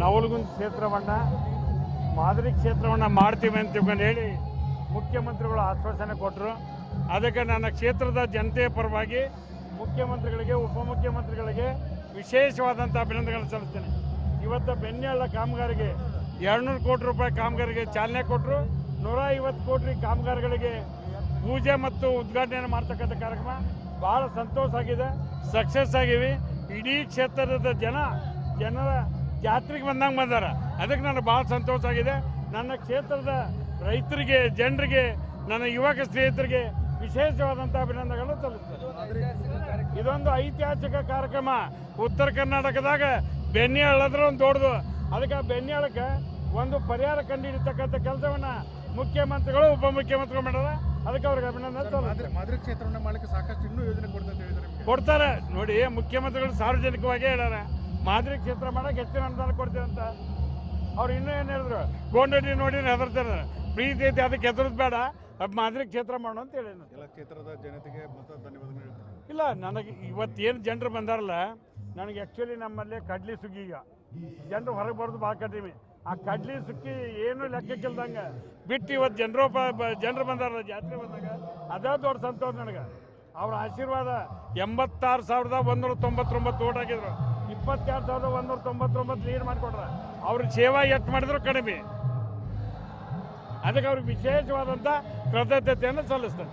ನವಲಗುಂದ ಕ್ಷೇತ್ರವನ್ನು, ಮಾದರಿ ಕ್ಷೇತ್ರವನ್ನು ಮಾಡ್ತೀವಿ ಅಂತ ತಿಳ್ಕೊಂಡು ಹೇಳಿ ಮುಖ್ಯಮಂತ್ರಿಗಳು ಆಶ್ವಾಸನೆ ಕೊಟ್ಟರು ಅದಕ್ಕೆ ನನ್ನ ಕ್ಷೇತ್ರದ ಜನತೆಯ ಪರವಾಗಿ ಮುಖ್ಯಮಂತ್ರಿಗಳಿಗೆ, ಉಪಮುಖ್ಯಮಂತ್ರಿಗಳಿಗೆ ವಿಶೇಷವಾದಂಥ ಅಭಿನಂದನೆಗಳನ್ನು ಸಲ್ಲಿಸ್ತೇನೆ. ಇವತ್ತು ಬೆನ್ನೆಳ್ಳ ಕಾಮಗಾರಿಗೆ ಎರಡುನೂರು ಕೋಟಿ ರೂಪಾಯಿ ಕಾಮಗಾರಿಗೆ ಚಾಲನೆ ಕೊಟ್ಟರು ನೂರ ಐವತ್ತು ಕೋಟಿ ಕಾಮಗಾರಿಗಳಿಗೆ ಪೂಜೆ ಮತ್ತು ಉದ್ಘಾಟನೆ ಮಾಡ್ತಕ್ಕಂಥ ಕಾರ್ಯಕ್ರಮ ಭಾಳ ಸಂತೋಷ ಆಗಿದೆ, ಸಕ್ಸಸ್ ಆಗಿವಿ. ಇಡೀ ಕ್ಷೇತ್ರದ ಜನ, ಜನರ ಜಾತ್ರೆಗೆ ಬಂದಂಗೆ ಬಂದಾರ. ಅದಕ್ಕೆ ನನಗೆ ಭಾಳ ಸಂತೋಷ ಆಗಿದೆ. ನನ್ನ ಕ್ಷೇತ್ರದ ರೈತರಿಗೆ ಜನರಿಗೆ ನನ್ನ ಯುವಕ ಸ್ನೇಹಿತರಿಗೆ ವಿಶೇಷವಾದಂಥ ಅಭಿನಂದನೆಗಳನ್ನು ಸಲ್ಲಿಸ್ತೇನೆ. ಇದೊಂದು ಐತಿಹಾಸಿಕ ಕಾರ್ಯಕ್ರಮ. ಉತ್ತರ ಕರ್ನಾಟಕದಾಗ ಬೆಣ್ಣೆ ಹಳ್ಳದ್ರ ಒಂದು ದೊಡ್ಡದು. ಅದಕ್ಕೆ ಆ ಬೆಣ್ಣೆ ಹಳ್ಳಕ್ಕೆ ಒಂದು ಪರಿಹಾರ ಕಂಡುಹಿಡಿತಕ್ಕಂಥ ಕೆಲಸವನ್ನ ಮುಖ್ಯಮಂತ್ರಿಗಳು ಉಪಮುಖ್ಯಮಂತ್ರಿಗಳು ಮಾಡ್ಯಾರ. ಅದಕ್ಕೆ ಅವ್ರಿಗೆ ಅಭಿನಂದನೆ ಮಾದರಿ ಮಾದರಿ ಕ್ಷೇತ್ರವನ್ನ ಮಾಡಲಿಕ್ಕೆ ಸಾಕಷ್ಟು ಇನ್ನೂ ಯೋಜನೆ ಕೊಡ್ತಾ ಅಂತ ಹೇಳಿದ್ದಾರೆ ನಿಮ್ಗೆ. ಕೊಡ್ತಾರೆ. ನೋಡಿ ಮುಖ್ಯಮಂತ್ರಿಗಳು ಸಾರ್ವಜನಿಕವಾಗಿ ಹೇಳ್ಯಾರ. ಮಾದರಿ ಕ್ಷೇತ್ರ ಮಾಡಕ್ಕೆ ಹೆಚ್ಚಿನ ಅನುದಾನ ಕೊಡ್ತೀವಿ ಅಂತ. ಅವ್ರು ಇನ್ನೂ ಏನು ಹೇಳಿದ್ರು? ಗೋಂಡಟಿ ನೋಡಿ ಹೆದರ್ತಾರೆ. ಪ್ರೀತಿ ಐತಿ ಅದಕ್ಕೆ ಹೆದರದ್ ಬೇಡ. ಅದ್ ಮಾದರಿ ಕ್ಷೇತ್ರ ಮಾಡೋ ಅಂತ ಹೇಳಿ ಎಲ್ಲ ಕ್ಷೇತ್ರದ ಜನತೆಗೆ ಇಲ್ಲ ನನಗೆ ಇವತ್ತೇನು ಜನರು ಬಂದಾರಲ್ಲ ನನಗೆ ಆ್ಯಕ್ಚುಲಿ ನಮ್ಮಲ್ಲಿ ಕಡ್ಲಿ ಸುಗ್ಗಿ ಈಗ. ಜನರು ಹೊರಗೆ ಬರೋದು ಭಾಳ ಕಡಿಮೆ. ಆ ಕಡ್ಲಿ ಸುಕ್ಕಿ ಏನು ಲೆಕ್ಕಕ್ಕಿಲ್ದಂಗೆ. ಬಿಟ್ಟು ಇವತ್ತು ಜನರು ಜನರು ಬಂದಾರಲ್ಲ ಜಾತ್ರೆ ಬಂದಾಗ ಅದೇ ದೊಡ್ಡ ಸಂತೋಷ ನನಗೆ. ಅವ್ರ ಆಶೀರ್ವಾದ ಎಂಬತ್ತಾರು ಸಾವಿರದ ಒಂದೂರ ತೊಂಬತ್ತೊಂಬತ್ತು ಓಟ್ ಹಾಕಿದ್ರು. ಇಪ್ಪತ್ತೆರಡು ಸಾವಿರದ ಒಂದೂರ ತೊಂಬತ್ತೊಂಬತ್ತು ಲೀಡ್ ಮಾಡಿಕೊಟ್ರ ಅವ್ರ ಸೇವಾ ಎಷ್ಟು ಮಾಡಿದ್ರು ಕಡಿಮೆ. ಅದಕ್ಕೆ ಅವ್ರಿಗೆ ವಿಶೇಷವಾದಂಥ ಕೃತಜ್ಞತೆಯನ್ನು ಸಲ್ಲಿಸ್ತೇನೆ.